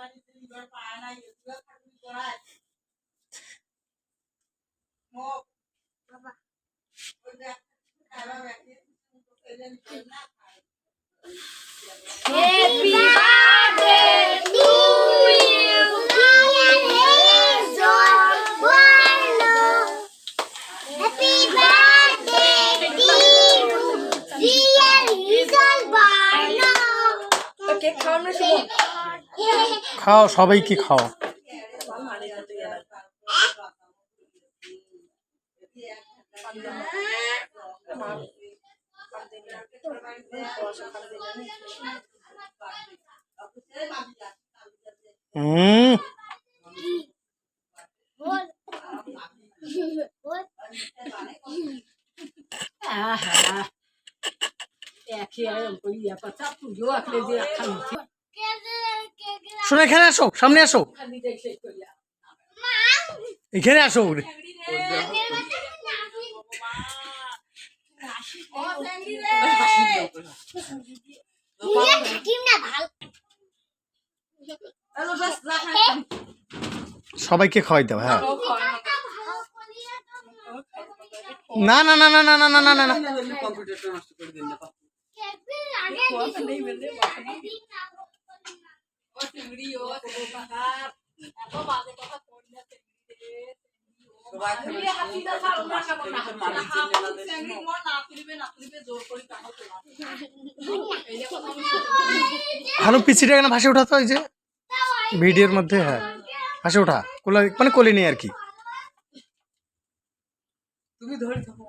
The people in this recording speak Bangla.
Happy birthday to you. Happy birthday, dear Happy birthday, dear Okay, come, Rishima. খাও সবাইকে খাও হুম Ah, é que é, eu ia passar por York, eu ia শোনো, এখানে আসো, সামনে আসো। এখানে আসো সবাইকে খাওয়াই দাও হ্যাঁ। না না না না না না না না না না। চিংড়ি ও হানু পিছিটা এখানে ভাসে উঠাতো ওই যে ভিডিওর মধ্যে হ্যাঁ। ভাসে ওঠা। কোলা মানে কোলে নিয়ে আর কি। তুমি ধরে থাকো